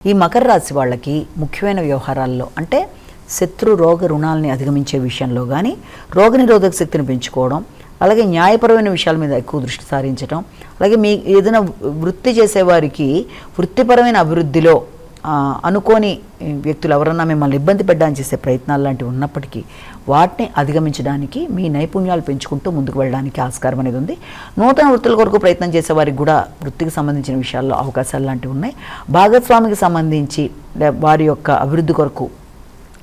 ఈ మకర రాశి వాళ్ళకి ముఖ్యమైన వ్యవహారాల్లో అంటే శత్రు రోగ రుణాలని అధిగమించే విషయంలో కానీ రోగనిరోధక శక్తిని పెంచుకోవడం అలాగే న్యాయపరమైన విషయాల మీద ఎక్కువ దృష్టి సారించడం అలాగే మీ ఏదైనా వృత్తి చేసేవారికి వృత్తిపరమైన అభివృద్ధిలో అనుకోని వ్యక్తులు ఎవరన్నా మిమ్మల్ని ఇబ్బంది పెట్టడానికి చేసే ప్రయత్నాలు లాంటివి ఉన్నప్పటికీ వాటిని అధిగమించడానికి మీ నైపుణ్యాలు పెంచుకుంటూ ముందుకు వెళ్ళడానికి ఆస్కారం అనేది ఉంది. నూతన వృత్తుల కొరకు ప్రయత్నం చేసే వారికి కూడా వృత్తికి సంబంధించిన విషయాల్లో అవకాశాలు లాంటివి ఉన్నాయి. భాగస్వామికి సంబంధించి వారి యొక్క అభివృద్ధి కొరకు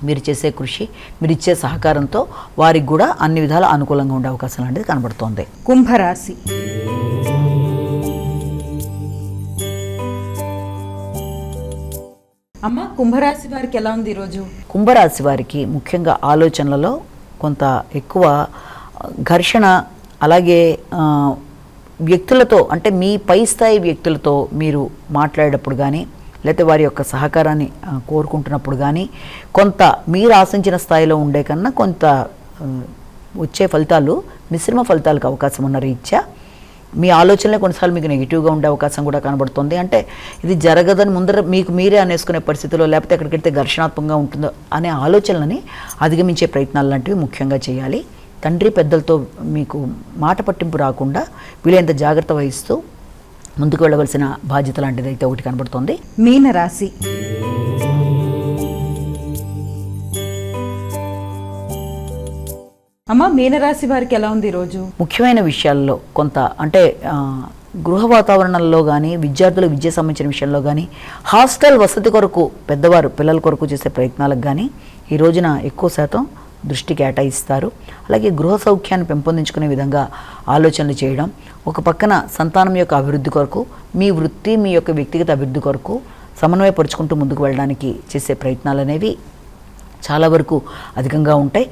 మీరు చేసే కృషి మీరు ఇచ్చే సహకారంతో వారికి కూడా అన్ని విధాల అనుకూలంగా ఉండే అవకాశం లాంటిది కనబడుతోంది. కుంభరాశి. అమ్మ కుంభరాశి వారికి ఎలా ఉంది ఈరోజు? కుంభరాశి వారికి ముఖ్యంగా ఆలోచనలలో కొంత ఎక్కువ ఘర్షణ అలాగే వ్యక్తులతో అంటే మీ పై స్థాయి వ్యక్తులతో మీరు మాట్లాడేటప్పుడు కానీ లేకపోతే వారి యొక్క సహకారాన్ని కోరుకుంటున్నప్పుడు కానీ కొంత మీరు ఆశించిన స్థాయిలో ఉండే కన్నా కొంత వచ్చే ఫలితాలు మిశ్రమ ఫలితాలకు అవకాశం ఉన్న రీత్యా మీ ఆలోచనలే కొన్నిసార్లు మీకు నెగిటివ్గా ఉండే అవకాశం కూడా కనబడుతుంది. అంటే ఇది జరగదని ముందర మీకు మీరే అనేసుకునే పరిస్థితిలో లేకపోతే ఎక్కడికెళ్తే ఘర్షణాత్మకంగా ఉంటుందో అనే ఆలోచనలని అధిగమించే ప్రయత్నాలు లాంటివి ముఖ్యంగా చేయాలి. తండ్రి పెద్దలతో మీకు మాట పట్టింపు రాకుండా వీలైనంత జాగ్రత్త వహిస్తూ ముందుకు వెళ్ళవలసిన బాధ్యత లాంటిది అయితే ఒకటి కనబడుతుంది. మీనరాశి. అమ్మ మీనరాశి వారికి ఎలా ఉంది ఈరోజు ముఖ్యమైన విషయాల్లో కొంత అంటే గృహ వాతావరణంలో కానీ విద్యార్థుల విద్య సంబంధించిన విషయంలో కానీ హాస్టల్ వసతి కొరకు పెద్దవారు పిల్లల కొరకు చేసే ప్రయత్నాలకు కానీ ఈ రోజున ఎక్కువ శాతం దృష్టి కేటాయిస్తారు. అలాగే గృహ సౌఖ్యాన్ని పెంపొందించుకునే విధంగా ఆలోచనలు చేయడం ఒక పక్కన సంతానం యొక్క అభివృద్ధి కొరకు మీ వృత్తి మీ యొక్క వ్యక్తిగత అభివృద్ధి కొరకు సమన్వయపరుచుకుంటూ ముందుకు వెళ్ళడానికి చేసే ప్రయత్నాలు అనేవి చాలా వరకు అధికంగా ఉంటాయి.